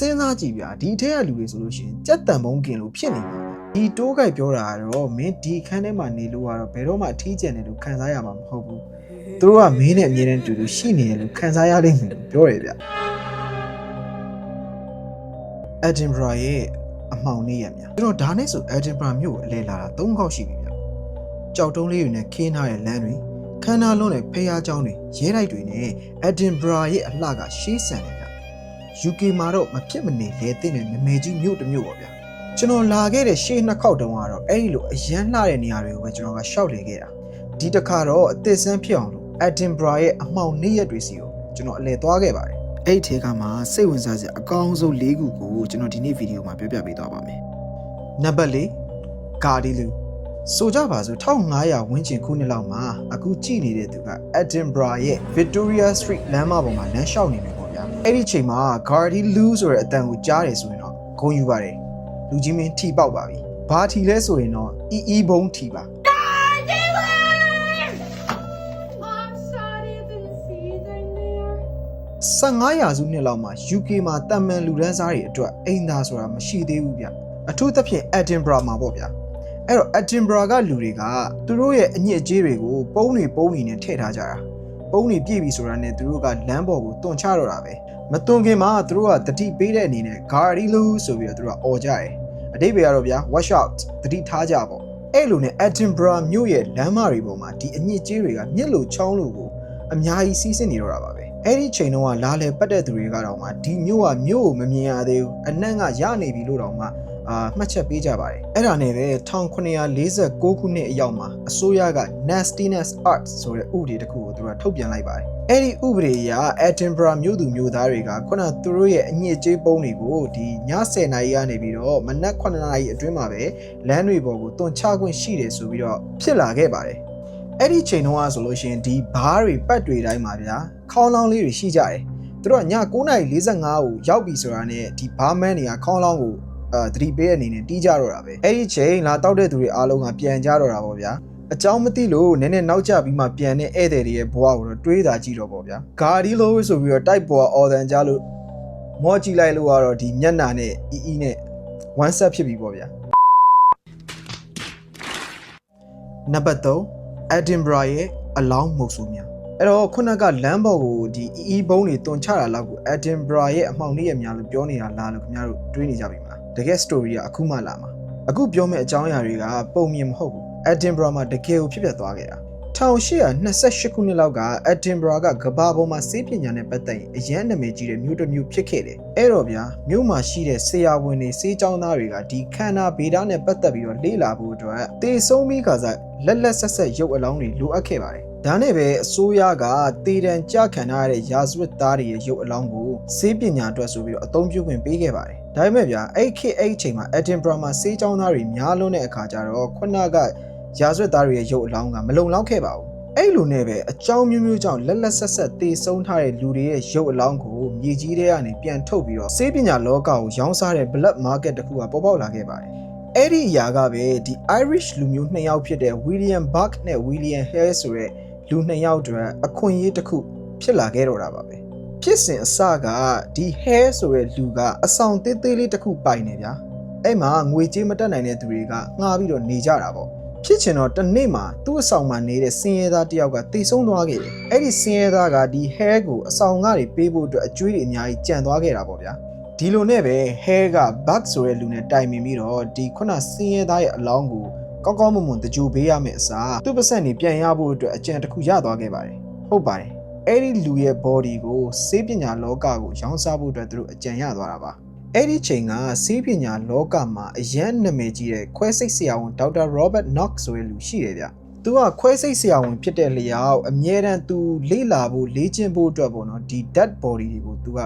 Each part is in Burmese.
စဉ်းစားကြည့်ဗျာဒီထက်ကလူတွေဆိုလို့ရှိရင်ကြက်တံပုံးกินလို့ဖြစ်နေမှာဗျဒီတိုးကြိုက်ပြောတာကတော့မင်းဒီခန်းထဲမှာနေလို့ကတော့ဘယ်တော့မှအထီးကျန်တယ်လို့ခံစားရမှာမဟုတ်ဘူးသူတို့ကမင်းနဲ့အမြဲတမ်းတူတူရှိနေတယ်လို့ခံစားရလိမ့်မယ်လို့ပြောတယ်ဗျ Edinburgh ရဲ့အမှောင်နေ့ရမြကျွန်တော်ဒါနဲ့ဆို Edinburgh မြို့ကိုအလဲလာတာ၃ခေါက်ရှိပြီဗျကြောက်တုံးလေးတွေနဲ့ခင်းထားတဲ့လမ်းတွေခန်းနာလုံးနဲ့ဖျားเจ้าတွေရဲတိုက်တွေနဲ့ Edinburgh ရဲ့အလှကရှေးဆန်တယ်ဗျ UK မှာတော့မဖြစ်မနေလဲတဲ့နဲ့နမဲကြီးမြို့တစ်မြို့ပေါ့ဗျာကျွန်တော်လာခဲ့တဲ့ရှေးနှစ်ခေါက်တုန်းကတော့အဲ့ဒီလိုအရန်လှတဲ့နေရာတွေကိုပဲကျွန်တော်ကရှောက်လေခဲ့တာဒီတစ်ခါတော့အသစ်ဆန်းဖြစ်အောင်လို့ Edinburgh ရဲ့အမှောင်နေ့ရက်တွေစီကိုကျွန်တော်အလဲသွားခဲ့ပါတယ်အဲ့ဒီထဲကမှစိတ်ဝင်စားစရာအကောင်းဆုံး၄ခုကိုကျွန်တော်ဒီနေ့ဗီဒီယိုမှာပြောပြပေးသွားပါမယ်နံပါတ်၄ဂါဒီလူဆိုကြပါစို့1500ဝန်းကျင်ခုနှစ်လောက်မှာအခုကြည့်နေတဲ့သူက Edinburgh ရဲ့ Victoria Street လမ်းမပေါ်မှာလမ်းလျှောက်နေတယ်ပေါ့ဗျာ အဲ့ဒီချိန်မှာ Gardy Lu ဆိုတဲ့အတန်ကိုကြားတယ်ဆိုရင်တော့ဂုံယူပါတယ်လူကြီးမင်းထီပေါက်ပါပြီဘာထီလဲဆိုရင်တော့အီအီဘုံထီပါ I'm sorry I didn't see you down there. 15ရာစုနှစ်လောက်မှာ UK မှာတမန်လူဒန်းစားတွေအတွက်အိမ်သာဆိုတာမရှိသေးဘူးဗျအထူးသဖြင့် Edinburgh မှာပေါ့ဗျအဲ့တော့ Edinburgh ကလူတွေကသူတို့ရဲ့အညစ်အကြေးတွေကိုပုံးတွေပုံးနေနဲ့ထည့်ထားကြတာ ပုံးတွေပြည့်ပြီဆိုတာနဲ့သူတို့ကလမ်းပေါ်ကိုတွန်ချတော့တာပဲမတွန်ခင်မှာသူတို့ကတတိပေးတဲ့အနေနဲ့ Gardy Lu ဆိုပြီးတော့သူတို့ကអော်ကြတယ်အတိတ်ပဲကတော့ဗျာ watch out တတိထားကြပေါ့အဲ့လိုနဲ့ Edinburgh မြို့ရဲ့လမ်းမတွေပေါ်မှာဒီအညစ်အကြေးတွေကမြစ်လိုချောင်းလိုကိုအများကြီးစီးဆင်းနေတော့တာပါပဲအဲ့ဒီချိန်တုန်းကလာလေပတ်တဲ့သူတွေကတော့မှဒီမြို့ကမြို့ကိုမမြင်ရသေးဘူးအနက်ငါရနေပြီလို့တော့မှ အာမှတ်ချက်ပေးကြပါတယ်အဲ့ဒါနဲ့ပဲ1946ခုနှစ်အရောက်မှာအစိုးရက Nastiness Art ဆိုတဲ့ဥပဒေတစ်ခုကိုသူကထုတ်ပြန်လိုက်ပါတယ်အဲ့ဒီဥပဒေအရ Edinburgh မြို့သူမြို့သားတွေကခုနသူတို့ရဲ့အညစ်အကြေးပုံးတွေကိုဒီည10နာရီကနေပြီးတော့မနက်9နာရီအတွင်းမှာပဲလမ်းတွေပေါ်ကိုတွန်ချခွင့်ရှိတယ်ဆိုပြီးတော့ဖြစ်လာခဲ့ပါတယ်အဲ့ဒီချိန်တုန်းကဆိုလို့ရှိရင်ဒီဘားတွေပတ်တွေတိုင်းမှာဗျာခေါင်းလောင်းလေးတွေရှိကြတယ်သူတို့ကည9:45ကိုရောက်ပြီဆိုတာနဲ့ဒီဘားမန်တွေကခေါင်းလောင်းကို အာသတိပေးတဲ့အနေနဲ့တီးကြတော့တာပဲအဲ့ဒီချိန်လာတောက်တဲ့သူတွေအားလုံးကပြန်ကြတော့တာပေါ့ဗျာအကြောင်းမသိလို့နည်းနည်းနောက်ကျပြီးမှပြန်တဲ့ဧည့်သည်တွေရဲ့ဘဝကိုတော့တွေးတာကြည့်တော့ပေါ့ဗျာဂါဒီလိုဆိုပြီးတော့တိုက်ပေါ်အော်တန်ကြလို့မောကြည့်လိုက်လို့ကတော့ဒီမျက်နာနဲ့အီအီနဲ့ one set ဖြစ်ပြီပေါ့ဗျာနံပါတ်3 Edinburgh ရဲ့အလောင်းမုတ်ဆိုးများအဲ့တော့ခုနကလမ်းပေါ်ကိုဒီအီအီဘုံတွေတွန်ချတာလောက်ကို Edinburgh ရဲ့အမှောင်လေးရများလို့ပြောနေတာလားလို့ခင်ဗျားတို့တွေးနေကြပြီမလားတ ကယ် story ကအခုမှလာမှာအခုပြောမယ့်အကြောင်းအရာတွေကပုံမြင်မဟုတ်ဘူး Edinburgh မှာတကယ်ကိုဖြစ်ပျက်သွားခဲ့တာ1828ခုနှစ်လောက်က Edinburgh ကကဘာပေါ်မှာစေးပညာနဲ့ပတ်သက်ရင်အရန်နာမည်ကြီးတဲ့မြို့တစ်မြို့ဖြစ်ခဲ့တယ်။အဲ့တော့ဗျာမြို့မှာရှိတဲ့ဆရာဝန်တွေစေးကျောင်းသားတွေကဒီခန္ဓာဗေဒနဲ့ပတ်သက်ပြီးတော့လေ့လာဖို့အတွက်တေဆုံးပြီးခါစားလက်လက်ဆက်ဆက်ရုပ်အလောင်းတွေလိုအပ်ခဲ့ပါတယ်။ဒါနဲ့ပဲအစိုးရကတေတံကြခံထားရတဲ့ရာဇဝတ်သားတွေရဲ့ရုပ်အလောင်းကိုစေးပညာအတွက်ဆိုပြီးတော့အသုံးပြုခွင့်ပေးခဲ့ပါတယ်။ ဒါပေမဲ့ဗျာအဲ့ခေတ်အဲ့ချိန်မှာ Edinburgh မှာစေးကျောင်းသားတွေများလွန်းတဲ့အခါကျတော့ခုနကရာဇဝတ်သားတွေရဲ့ရုပ်အလောင်းကမလုံလောက်ခဲ့ပါဘူး။အဲ့လိုနဲ့ပဲအကြောင်းမျိုးမျိုးကြောင့်လက်လက်ဆက်ဆက်တေဆုံးထားတဲ့လူတွေရဲ့ရုပ်အလောင်းကိုမြေကြီးထဲကနေပြန်ထုတ်ပြီးတော့စေးပညာလောကကိုရောင်းစားတဲ့ black market တစ်ခုကပေါ်ပေါက်လာခဲ့ပါတယ်။အဲ့ဒီအရာကပဲဒီ Irish လူမျိုးနှစ်ယောက်ဖြစ်တဲ့ William Buck နဲ့ William Hare ဆိုတဲ့လူနှစ်ယောက်အတွက်အခွင့်အရေးတစ်ခုဖြစ်လာခဲ့တော့တာပါပဲ။ ဖြစ်စဉ်အစကဒီ Hare ဆိုတဲ့လူကအဆောင်သေးသေးလေးတစ်ခုပိုင်နေဗျာ။အဲ့မှာငွေကြေးမတက်နိုင်တဲ့သူတွေကငှားပြီးတော့နေကြတာပေါ့။ဖြစ်ချင်တော့တစ်နေ့မှာသူ့အဆောင်မှာနေတဲ့စင်ရဲသားတယောက်ကတိတ်ဆုံးသွားခဲ့တယ်။အဲ့ဒီစင်ရဲသားကဒီ hair ကိုအဆောင်ကနေပေးဖို့အတွက်အကျွေးတွေအများကြီးကြံသွားခဲ့တာပေါ့ဗျာ။ဒီလိုနဲ့ပဲ hair က bug ဆိုတဲ့လူနဲ့တိုင်ပင်ပြီးတော့ဒီခုနစင်ရဲသားရဲ့အလောင်းကိုကောင်းကောင်းမွန်မွန်တကြိုပေးရမယ့်အစားသူ့ပါဆက်နေပြန်ရဖို့အတွက်အကြံတစ်ခုရသွားခဲ့ပါတယ်။ဟုတ်ပါတယ်။ အဲ့ဒီလူရဲ့ body ကိုစေးပညာလောကကိုရောင်းစားဖို့အတွက်သူတို့အကြံရသွားတာပါ။အဲ့ဒီချိန်ကစီးပညာလောကမှာအရန်နာမည်ကြီးတဲ့ခွဲစိတ်ဆရာဝန်ဒေါက်တာ Robert Knox ဆိုတဲ့လူရှိတယ်ဗျ။သူကခွဲစိတ်ဆရာဝန်ဖြစ်တဲ့လျောက်အမြဲတမ်းသူလေ့လာဖို့လေ့ကျင့်ဖို့အတွက်ပေါ့နော်ဒီ dead body တွေကိုသူက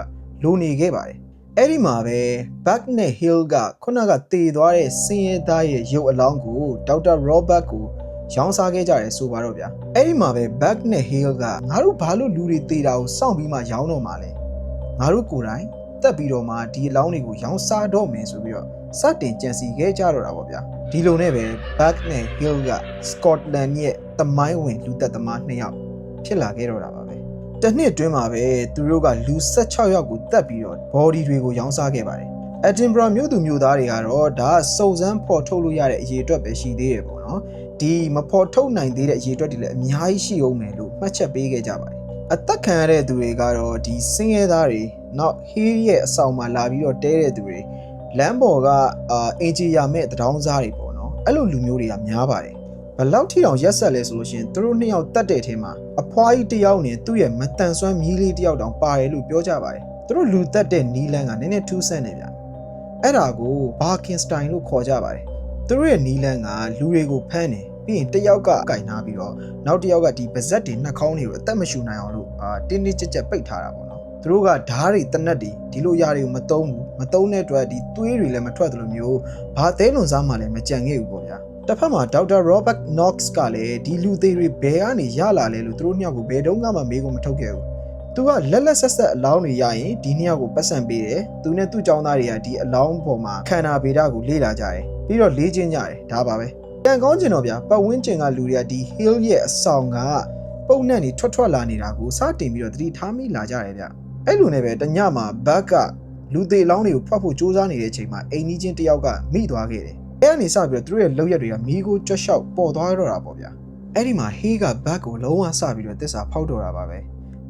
လိုနေခဲ့ပါတယ်။အဲ့ဒီမှာပဲ Buck နဲ့ Hill ကခုနကတည်သွားတဲ့စင်ရဲသားရဲ့ရုပ်အလောင်းကိုဒေါက်တာ Robert ကို ရောင်းစားခဲ့ကြတယ်ဆိုပါတော့ဗျာ။အဲ့ဒီမှာပဲ Buck နဲ့ Hill ကငါတို့ဘာလို့လူတွေတည်တာကိုစောင့်ပြီးမှရောင်းတော့မှာလဲ။ငါတို့ကိုယ်တိုင်တက်ပြီးတော့မှဒီအလောင်းတွေကိုရောင်းစားတော့မယ်ဆိုပြီးတော့စတင်ကြံစီခဲ့ကြတော့တာပေါ့ဗျာဒီလိုနဲ့ပဲ Buck နဲ့ Hill က Scotland ရဲ့တမိုင်းဝင်လူသက်သမားနှစ်ယောက်ဖြစ်လာခဲ့တော့တာပါပဲတစ်နှစ်တွင်းမှာပဲသူတို့ကလူ16ယောက်ကိုတတ်ပြီးတော့ body တွေကိုရောင်းစားခဲ့ပါတယ်။ Edinburgh မြို့သူမြို့သားတွေကတော့ဒါကစုံစမ်းဖော်ထုတ်လို့ရတဲ့အရေးအတွက်ပဲရှိသေးတယ်ပေါ့နော်။ ဒီမဖော်ထုတ်နိုင်သေးတဲ့အရေးအတွက်တွေလည်းအများကြီးရှိအောင်မယ်လို့မှတ်ချက်ပေးခဲ့ကြပါတယ်။အသက်ခံရတဲ့သူတွေကတော့ဒီစင်းရဲသားတွေနောက် hill ရဲ့အဆောင်မှာလာပြီးတော့တဲတဲ့သူတွေလမ်းပေါ်ကအာအင်ဂျီယာမဲ့တံတောင်းစားတွေပေါ့နော်။အဲ့လိုလူမျိုးတွေကများပါတယ်။ဘယ်လောက်ထိအောင်ရက်ဆက်လဲဆိုလို့ရှိရင်သူတို့နှစ်ယောက်တတ်တဲ့အထင်မှာအဖွားကြီးတစ်ယောက်နဲ့သူ့ရဲ့မတန်ဆွမ်းမြီးလေးတစ်ယောက်တောင်ပါတယ်လို့ပြောကြပါတယ်သူတို့လူတက်တဲ့နီးလန်းကနည်းနည်းထူးဆန်းနေဗျအဲ့ဒါကိုဘာကင်စတိုင်လို့ခေါ်ကြပါတယ် သူတို့ရဲ့နီးလန်းကလူတွေကိုဖမ်းတယ်ပြီးရင်တစ်ယောက်ကကင်ထားပြီးတော့နောက်တစ်ယောက်ကဒီပါဇက်တွေနှာခေါင်းတွေကိုအသက်မရှူနိုင်အောင်လို့အာတင်းတင်းကြပ်ကြပ်ပိတ်ထားတာပေါ့နော်သူတို့ကဓားတွေတနက်တွေဒီလိုຢာတွေကိုမတုံးဘူးမတုံးတဲ့အတွက်ဒီသွေးတွေလည်းမထွက်သလိုမျိုးဘာသဲလွန်စားမှလည်းမကြံခဲ့ဘူးပေါ့ဗျာ တစ်ဖက်မှာဒေါက်တာ Robert Knox ကလည်းဒီလူသေးတွေဘယ်ကနေရလာလဲလို့သူတို့နှစ်ယောက်ကိုဘယ်တုန်းကမှမေးခွန်းမထုတ်ခဲ့ဘူး။ तू ကလက်လက်ဆက်ဆက်အလောင်းတွေရရင်ဒီနှစ်ယောက်ကိုပတ်စံပေးတယ်။ तू နဲ့သူ့ចောင်းသားတွေကဒီအလောင်းပေါ်မှာခန္ဓာဗေဒကိုလေ့လာကြတယ်။ ပြီးတော့လေ့ကျင့်ကြတယ်ဒါပါပဲ။ပြန်ကောင်းကျင်တော့ဗျာပတ်ဝန်းကျင်ကလူတွေကဒီ hill ရဲ့အဆောင်ကပုံနဲ့နေထွက်ထွက်လာနေတာကိုစတင်ပြီးတော့သတိထားမိလာကြတယ်ဗျ။အဲ့လိုနဲ့ပဲတညမှာဘက်ကလူသေးအလောင်းတွေကိုဖွက်ဖို့စူးစမ်းနေတဲ့အချိန်မှာအိမ်ကြီးချင်းတစ်ယောက်ကမိသွားခဲ့တယ်။အဲ့ကနေစပြီးတော့သူတို့ရဲ့လောက်ရက်တွေကမီးကိုကြွက်လျှောက်ပေါ်သွားတော့တာပေါ့ဗျာအဲ့ဒီမှာဟေးကဘတ်ကိုလုံးဝစပြီးတော့တစ္ဆာဖောက်တော့တာပါပဲ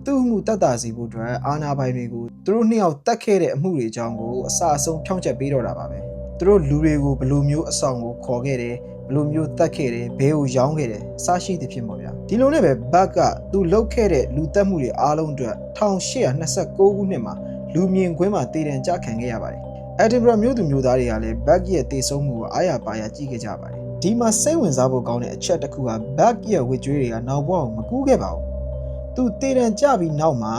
သူ့အမှုတတ်တာစီဖို့အတွက်အာနာပိုင်တွေကိုသူတို့နှစ်ယောက်တတ်ခဲ့တဲ့အမှုတွေအကြောင်းကိုအစအဆုံးဖြောင်းချက်ပေးတော့တာပါပဲ သူတို့လူတွေကိုဘယ်လိုမျိုးအဆောင်ကိုခေါ်ခဲ့တယ်ဘယ်လိုမျိုးတတ်ခဲ့တယ်ဘဲကိုရောင်းခဲ့တယ်အစရှိသဖြင့်ပေါ့ဗျာဒီလိုနဲ့ပဲဘတ်ကသူလှုပ်ခဲ့တဲ့လူတက်မှုတွေအားလုံးအတွက်1829ခုနှစ်မှာလူမြင်ကွင်းမှာတည်တံကြခံခဲ့ရပါတယ် Edinburgh မြို့သူမြို့သားတွေကလည်း Bag ရဲ့တေဆုံးမှုကိုအားရပါရကြည့်ခဲ့ကြပါတယ်။ဒီမှာစိတ်ဝင်စားဖို့ကောင်းတဲ့အချက်တစ်ခုက Bag ရဲ့ဝစ်ကြွေးတွေကနောက်ဘဝကိုမကူးခဲ့ပါဘူး။ तू တေတံကြပြီးနောက်မှာ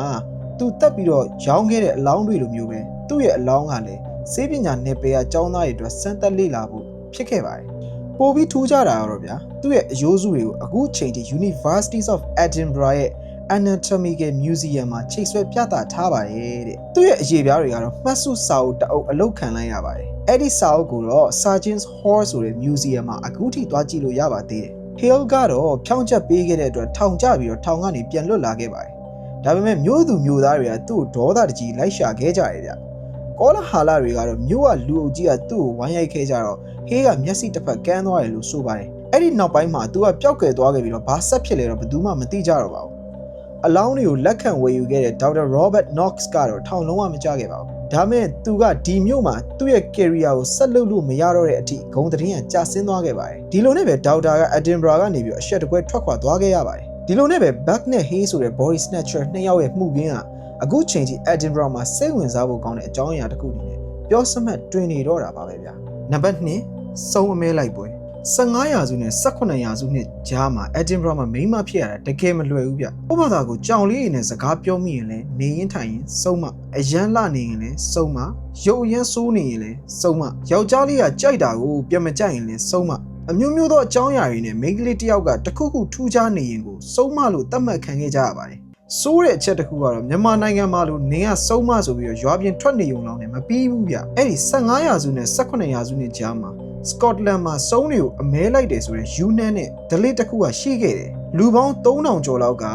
तू တက်ပြီးတော့ရောင်းခဲ့တဲ့အလောင်းတွေလိုမျိုးပဲသူ့ရဲ့အလောင်းကလည်း စေးပညာနယ်ပယ်ကကျောင်းသားတွေအတွက်စမ်းသပ်လေ့လာဖို့ဖြစ်ခဲ့ပါတယ်။ပိုပြီးထူးခြားတာကတော့ဗျာသူ့ရဲ့အယိုးစုတွေကိုအခုချိန်ထိ Universities of Edinburgh ရဲ့ Anatomical Museum မှာချိတ်ဆွဲပြသထားပါတယ်တဲ့သူ့ရဲ့အရေးပြားတွေကတော့မှတ်စုစာအုပ်တအုပ်အလုတ်ခံလိုက်ရပါတယ်အဲ့ဒီစာအုပ်ကိုတော့ Sergeant's Hall ဆိုတဲ့ museum မှာအခုထိသွားကြည့်လို့ရပါသေးတယ် Hill ကတော့ဖြောင်းချက်ပေးခဲ့တဲ့အတွက်ထောင်ကျပြီးတော့ထောင်ကနေပြန်လွတ်လာခဲ့ပါတယ်ဒါပေမဲ့မြို့သူမြို့သားတွေကသူ့ကိုဒေါသတကြီးလိုက်ရှာခဲ့ကြတယ်ဗျ ကောလာဟာလာတွေကတော့မြို့ကလူအုပ်ကြီးကသူ့ကိုဝိုင်းရိုက်ခဲ့ကြတော့ဟေးကမျက်စိတစ်ဖက်ကန်းသွားတယ်လို့ဆိုပါတယ်အဲ့ဒီနောက်ပိုင်းမှာသူကပျောက်ကွယ်သွားခဲ့ပြီးတော့ဘာဆက်ဖြစ်လဲတော့ဘယ်သူမှမသိကြတော့ပါဘူးအလောင်းတွေကိုလက်ခံဝယ်ယူခဲ့တဲ့ဒေါက်တာ Robert Knox ကတော့ထောင်လုံးဝမကြခဲ့ပါဘူးဒါမဲ့သူကဒီမြို့မှာသူ့ရဲ့ career ကိုဆက်လုပ်လို့မရတော့တဲ့အထိဂုံသတင်းကကြာဆင်းသွားခဲ့ပါတယ်ဒီလိုနဲ့ပဲဒေါက်တာက Edinburgh ကနေပြီးတော့အရှက်တကွဲထွက်ခွာသွားခဲ့ရပါတယ်ဒီလိုနဲ့ပဲ Buck နဲ့ Hay ဆိုတဲ့ body snatcher နှစ်ယောက်ရဲ့မှုခင်းက အခုချိန်ထိ Edinburgh မှာစိတ်ဝင်စားဖို့ကောင်းတဲ့အကြောင်းအရာတစ်ခုအနေနဲ့ပြောစမှတ်တွင်နေတော့တာပါပဲဗျာနံပါတ်2စုံအမဲလိုက်ပွဲ15ရာစုနဲ့18ရာစုနှစ်ကြားမှာ Edinburgh မှာမိန်းမဖြစ်ရတာတကယ်မလွယ်ဘူးဗျ။ဥပမာသာကိုကြောင်လေးရည်နဲ့စကားပြောမိရင်လည်းနေရင်ထိုင်ရင်စုံမအရန်လှနေရင်လည်းစုံမရုပ်အရန်ဆိုးနေရင်လည်းစုံမယောက်ျားလေးကကြိုက်တာကိုပြန်မကြိုက်ရင်လည်းစုံမအမျိုးမျိုးသောအကြောင်းအရာတွေနဲ့မိန်းကလေးတစ်ယောက်ကတခုခုထူးခြားနေရင်ကိုစုံမလို့သတ်မှတ်ခံခဲ့ကြရပါတယ်။ စိုးတဲ့အချက်တစ်ခုကတော့မြန်မာနိုင်ငံမှာလို့နေကစုံမဆိုပြီးတော့ရွာပြင်ထွက်နေုံလောက်နဲ့မပြီးဘူးဗျ။အဲ့ဒီ15ရာစုနဲ့18ရာစုနှစ်ကြားမှာစကော့တလန်မှာစုံးတွေကိုအမဲလိုက်တယ်ဆိုရင်ယူနန်နဲ့ဒလစ်တစ်ခုကရှိခဲ့တယ်လူပေါင်း3000ကျော်လောက်က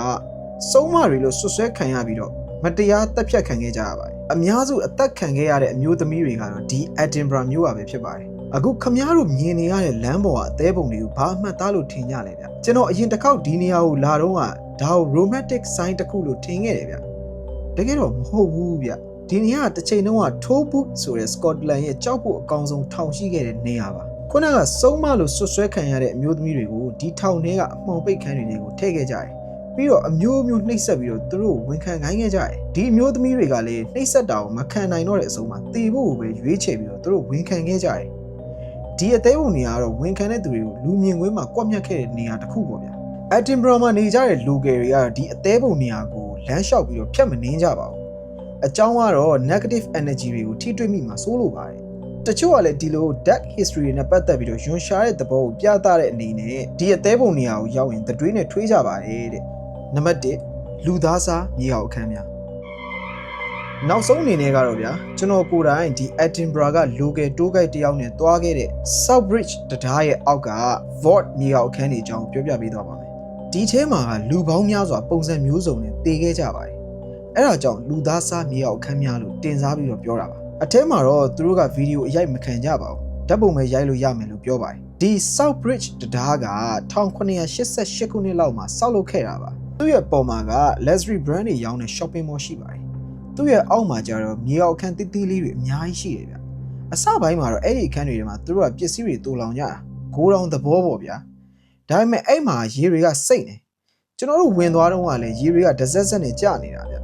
စုံးမတွေလို့ဆွဆွဲခံရပြီးတော့မတရားတပ်ဖြတ်ခံခဲ့ကြရပါတယ်အများစုအသက်ခံခဲ့ရတဲ့အမျိုးသမီးတွေကတော့ဒီ Edinburgh မြို့ပါပဲဖြစ်ပါတယ်အခုခမားတို့မြင်နေရတဲ့လမ်းပေါ်ကအသေးပုံတွေကိုဘာမှတ်သားလို့ထင်ကြလဲဗျကျွန်တော်အရင်တစ်ခေါက်ဒီနေရာကိုလာတော့က ဒါကို romantic sign တစ်ခုလို့ထင်ခဲ့တယ်ဗျတကယ်တော့မဟုတ်ဘူးဗျဒီနေရာကတစ်ချိန်တုန်းက Tollbooth ဆိုတဲ့ Scotland ရဲ့ကြောက်ဖို့အကောင်ဆုံးထောင်ရှိခဲ့တဲ့နေရာပါခုနကစုံမလို့ဆွဆွဲခံရတဲ့အမျိုးသမီးတွေကိုဒီထောင်ထဲကအမှောင်ပိတ်ခန်းတွေကိုထည့်ခဲ့ကြတယ်ပြီးတော့အမျိုးမျိုးနှိပ်စက်ပြီးတော့သူတို့ဝန်ခံခိုင်းခဲ့ကြတယ်ဒီအမျိုးသမီးတွေကလည်းနှိပ်စက်တာကိုမခံနိုင်တော့တဲ့အဆုံးမှာတေဖို့ကိုပဲရွေးချယ်ပြီးတော့သူတို့ဝန်ခံခဲ့ကြတယ်ဒီအသေးပုံနေရာကတော့ဝန်ခံတဲ့သူတွေကိုလူမြင်ကွင်းမှာကွက်မြက်ခဲ့တဲ့နေရာတစ်ခုပေါ့ဗျာ Edinburgh မှာနေကြတဲ့လူငယ်တွေကတော့ဒီအသေးပုံနေရာကိုလမ်းလျှောက်ပြီးတော့ဖြတ်မနှင်းကြပါဘူးအကြောင်းကတော့ negative energy တွေကိုထိတွေ့မိမှာစိုးလို့ပါတယ်တချို့ကလည်းဒီလို dark history တွေနဲ့ပတ်သက်ပြီးတော့ယွန်ရှားတဲ့သဘောကိုပြသတဲ့အနေနဲ့ဒီအသေးပုံနေရာကိုရောက်ရင်တတွေးနဲ့ထွေးကြပါတယ်တဲ့နံပါတ်1လူသားစားမြေအောင်အခန်းများနောက်ဆုံးအနေနဲ့ကတော့ဗျာကျွန်တော်ကိုယ်တိုင်ဒီ Edinburgh က local tour guide တယောက်နဲ့တွားခဲ့တဲ့ Southbridge တံတားရဲ့အောက်က Vought မြေအောင်အခန်းတွေအကြောင်းပြောပြပေးသွားပါမယ် ဒီထဲမှာကလူပေါင်းများစွာပုံစံမျိုးစုံနဲ့တည်ခဲ့ကြပါတယ်အဲ့ဒါကြောင့်လူသားစားမြေအောင်ခန်းများလို့တင်စားပြီးတော့ပြောတာပါအထဲမှာတော့သူတို့ကဗီဒီယိုအရိုက်မခံကြပါဘူးဓာတ်ပုံပဲရိုက်လို့ရမယ်လို့ပြောပါတယ်ဒီ South Bridge တရားက1988ခုနှစ်လောက်မှာဆောက်လုပ်ခဲ့တာပါသူ့ရဲ့ပေါ်မှာက luxury brand တွေရောင်းတဲ့ shopping mall ရှိပါတယ်သူ့ရဲ့အောက်မှာကျတော့မြေအောင်ခန်းတိတိလေးတွေအများကြီးရှိတယ်ဗျအစပိုင်းမှာတော့အဲ့ဒီအခန်းတွေထဲမှာသူတို့ကပစ္စည်းတွေတူလောင်ကြတာဂိုးတောင်သဘောပေါ့ဗျာ ဒါပေမဲ့အဲ့မှာရေတွေကစိတ်နေကျွန်တော်တို့ဝင်သွားတော့ကလည်းရေတွေကဒဇက်ဇက်နဲ့ကျနေတာဗျ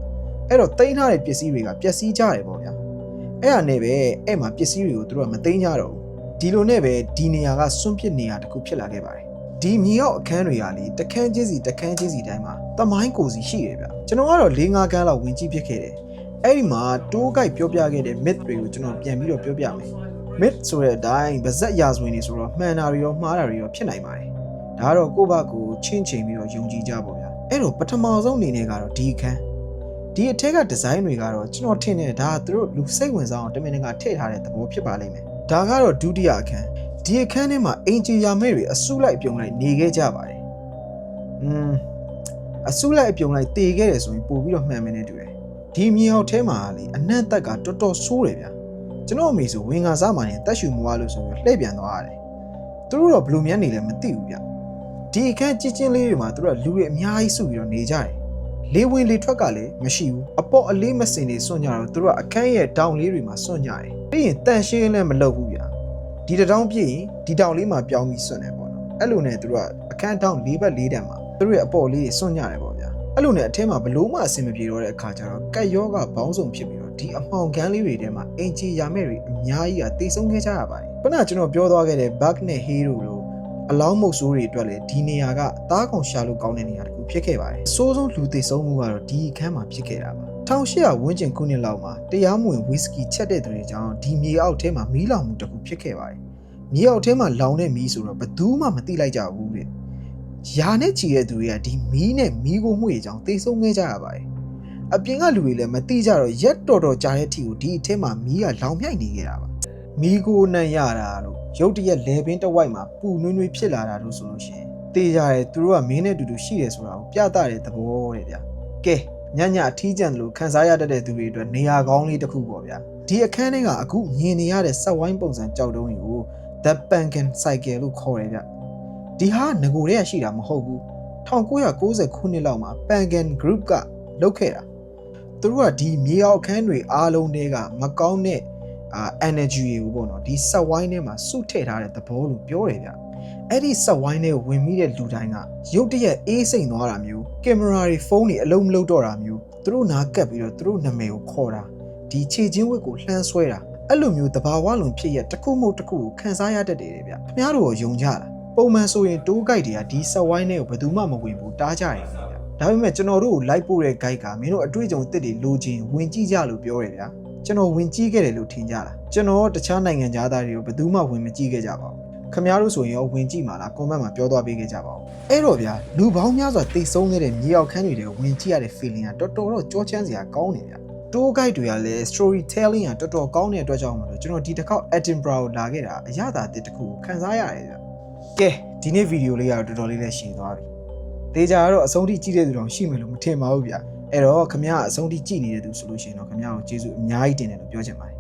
အဲ့တော့တိန်းထားတဲ့ပစ္စည်းတွေကပျက်စီးကြတယ်ပေါ့ဗျာအဲ့ဒါနဲ့ပဲအဲ့မှာပစ္စည်းတွေကိုသူတို့ကမသိမ်းကြတော့ဘူးဒီလိုနဲ့ပဲဒီနေရာကစွန့်ပစ်နေရာတစ်ခုဖြစ်လာခဲ့ပါတယ်ဒီမြေရောက်အခန်းတွေကလေတခန်းချင်းစီတခန်းချင်းစီတိုင်းမှာတမိုင်းကိုစီရှိတယ်ဗျကျွန်တော်ကတော့၄၅ခန်းလောက်ဝင်ကြည့်ဖြစ်ခဲ့တယ်အဲ့ဒီမှာတိုးဂိုက်ပြောပြခဲ့တဲ့ myth တွေကိုကျွန်တော်ပြန်ပြီးတော့ပြောပြမယ် myth ဆိုတဲ့အတိုင်းဗဇက်ရာဇဝင်တွေဆိုတော့မှန်တာတွေရောမှားတာတွေရောဖြစ်နိုင်ပါတယ် ဒါကတော့ကိုယ့်ဘက်ကိုချင်းချိန်ပြီးတော့ယုံကြည်ကြပါဗျာအဲ့တော့ပထမဆုံးအနေနဲ့ကတော့ဒီအခန်းဒီအထက်ကဒီဇိုင်းတွေကတော့ကျွန်တော်ထင်တယ်ဒါကသူတို့လူစိတ်ဝင်စားအောင်တမင်တကာထည့်ထားတဲ့သဘောဖြစ်ပါလိမ့်မယ်ဒါကတော့ဒုတိယအခန်းဒီအခန်းထဲမှာအင်ဂျီယာမဲတွေအစုလိုက်ပြုံလိုက်နေခဲ့ကြပါတယ်อืมအစုလိုက်အပြုံလိုက်တည်ခဲ့တယ်ဆိုရင်ပို့ပြီးတော့မှန်မယ်နဲ့တူတယ်ဒီမြေအောက်ထဲမှာလေအနံ့တက်ကတော်တော်ဆိုးတယ်ဗျာကျွန်တော်အမေဆိုဝင်ငါစားမှနေတက်ရှူမွားလို့ဆိုပြီးလှည့်ပြန်သွားရတယ်သူတို့တော့ဘယ်လိုများနေလဲမသိဘူးဗျ ဒီအခန်းကြီးချင်းလေးတွေမှာသူတို့ကလူတွေအများကြီးစုပြီးတော့နေကြတယ်လေဝင်လေထွက်ကလည်းမရှိဘူးအပေါ်အလေးမစင်နေစွန့်ကြတော့သူတို့ကအခန်းရဲ့တောင်လေးတွေမှာစွန့်ကြတယ်ပြီးရင်တန်ရှင်းလည်းမလုပ်ဘူးဗျာဒီတစ်တောင်းပြည့်ရင်ဒီတောင်လေးမှာပြောင်းပြီးစွန့်တယ်ပေါ့နော်အဲ့လိုနဲ့သူတို့ကအခန်းတောင်၄ဘက်၄တန်မှာသူတို့ရဲ့အပေါ်လေးတွေစွန့်ကြတယ်ပေါ့ဗျာအဲ့လိုနဲ့အထဲမှာဘလို့မှအဆင်မပြေတော့တဲ့အခါကျတော့ကက်ယောဂဘောင်းဆောင်ဖြစ်ပြီးတော့ဒီအမှောင်ကန်းလေးတွေထဲမှာအင်ဂျီယာမဲ့တွေအများကြီးကတိတ်ဆုံးခဲ့ကြရပါတယ်ခုနကကျွန်တော်ပြောသွားခဲ့တဲ့ bug နဲ့ hero လို့ အလောင်းမုတ်ဆိုးတွေအတွက်လည်းဒီနေရာကသားကောင်ရှာလို့ကောင်းတဲ့နေရာတစ်ခုဖြစ်ခဲ့ပါတယ်အဆိုးဆုံးလူသိဆုံးမှုကတော့ဒီအခန်းမှာဖြစ်ခဲ့တာပါ1800ဝန်းကျင်ခုနှစ်လောက်မှာတရားမဝင်ဝီစကီချက်တဲ့သူတွေကြောင့်ဒီမြေအောက်ထဲမှာမီးလောင်မှုတစ်ခုဖြစ်ခဲ့ပါတယ်မြေအောက်ထဲမှာလောင်တဲ့မီးဆိုတော့ဘယ်သူမှမသိလိုက်ကြဘူးတဲ့ယာနဲ့ချီတဲ့သူတွေကဒီမီးနဲ့မီးကိုမှုတွေကြောင့်သိဆုံးခဲ့ကြရပါတယ်အပြင်ကလူတွေလည်းမသိကြတော့ရက်တော်တော်ကြာတဲ့အထိကိုဒီအထဲမှာမီးကလောင်မြိုက်နေခဲ့တာပါမီးကိုနှံ့ရတာလို့ ရုတ်တရက်လေပင်တစ်ဝိုက်မှာပူနွေးနွေးဖြစ်လာတာလို့ဆိုလို့ရှိရင်တေးကြရဲသူတို့ကမင်းနဲ့အတူတူရှိတယ်ဆိုတာကိုပြသတဲ့သဘောတဲ့ဗျာကဲညညအထီးကျန်လို့ခန်းစားရတတ်တဲ့သူတွေအတွက်နေရာကောင်းလေးတစ်ခုပေါ့ဗျာဒီအခန်းထဲကအခုမြင်နေရတဲ့ဆက်ဝိုင်းပုံစံကြောက်တုံးတွေကို The Pangan Cycle လို့ခေါ်တယ်ဗျဒီဟာငကိုတွေကရှိတာမဟုတ်ဘူး1990ခုနှစ်လောက်မှာ Pangan Group ကလုပ်ခဲ့တာသူတို့ကဒီမြေအောက်ခန်းတွေအားလုံးတွေကမကောင်းတဲ့ အာ energy တွေကိုပေါ့နော်ဒီဆက်ဝိုင်းထဲမှာစုထည့်ထားတဲ့သဘောလို့ပြောတယ်ဗျအဲ့ဒီဆက်ဝိုင်းထဲဝင်မိတဲ့လူတိုင်းကရုတ်တရက်အေးစိမ်သွားတာမျိုးကင်မရာတွေဖုန်းတွေအလုံးမလုံးတော့တာမျိုးသူတို့နားကပ်ပြီးတော့သူတို့နာမည်ကိုခေါ်တာဒီခြေချင်းဝက်ကိုလှမ်းဆွဲတာအဲ့လိုမျိုးတဘာဝလုံးဖြစ်ရတစ်ခုမဟုတ်တစ်ခုကိုခန်းစားရတတ်တယ်ဗျခင်ဗျားတို့ရောယုံကြလားပုံမှန်ဆိုရင်တိုးဂိုက်တွေကဒီဆက်ဝိုင်းထဲကိုဘယ်သူမှမဝင်ဘူးတားကြတယ်ဗျဒါပေမဲ့ကျွန်တော်တို့ကိုလိုက်ပို့တဲ့ဂိုက်ကမင်းတို့အတွေ့အကြုံတစ်တွေလိုချင်ဝင်ကြည့်ကြလို့ပြောတယ်ဗျာ ကျွန်တော်ဝင်ကြည့်ခဲ့တယ်လို့ထင်ကြလားကျွန်တော်တခြားနိုင်ငံသားတွေကိုဘယ်သူမှဝင်မကြည့်ခဲ့ကြပါဘူးခင်ဗျားတို့ဆိုရင်ရောဝင်ကြည့်မှာလားကွန်မန့်မှာပြောသွားပေးခဲ့ကြပါဦးအဲ့တော့ဗျာလူပေါင်းများစွာတိတ်ဆုံးခဲ့တဲ့မြေအောက်ခန်းတွေတဲ့ဝင်ကြည့်ရတဲ့ feeling ကတော်တော်တော့ကြောချမ်းစရာကောင်းနေဗျာ tour guide တွေကလည်း storytelling ကတော်တော်ကောင်းတဲ့အတွက်ကြောင့်မလို့ကျွန်တော်ဒီတစ်ခေါက် Edinburgh ကိုလာခဲ့တာအရသာတစ်တစ်ခုကိုခန်းစားရတယ်ဗျာကဲဒီနေ့ဗီဒီယိုလေးကတော့တော်တော်လေးလည်းရှည်သွားပြီတေချာကတော့အဆုံးထိကြည့်တဲ့သူတော့ရှိမယ်လို့မထင်ပါဘူးဗျာ အဲ့တော့ခင်ဗျားအဆုံးထိကြည့်နေတဲ့သူဆိုလို့ရှိရင်တော့ခင်ဗျားကိုကျေးဇူးအများကြီးတင်တယ်လို့ပြောချင်ပါတယ်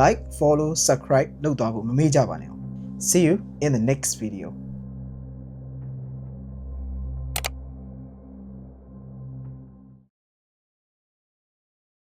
like follow subscribe လုပ်သွားဖို့မမေ့ကြပါနဲ့ see you in the next video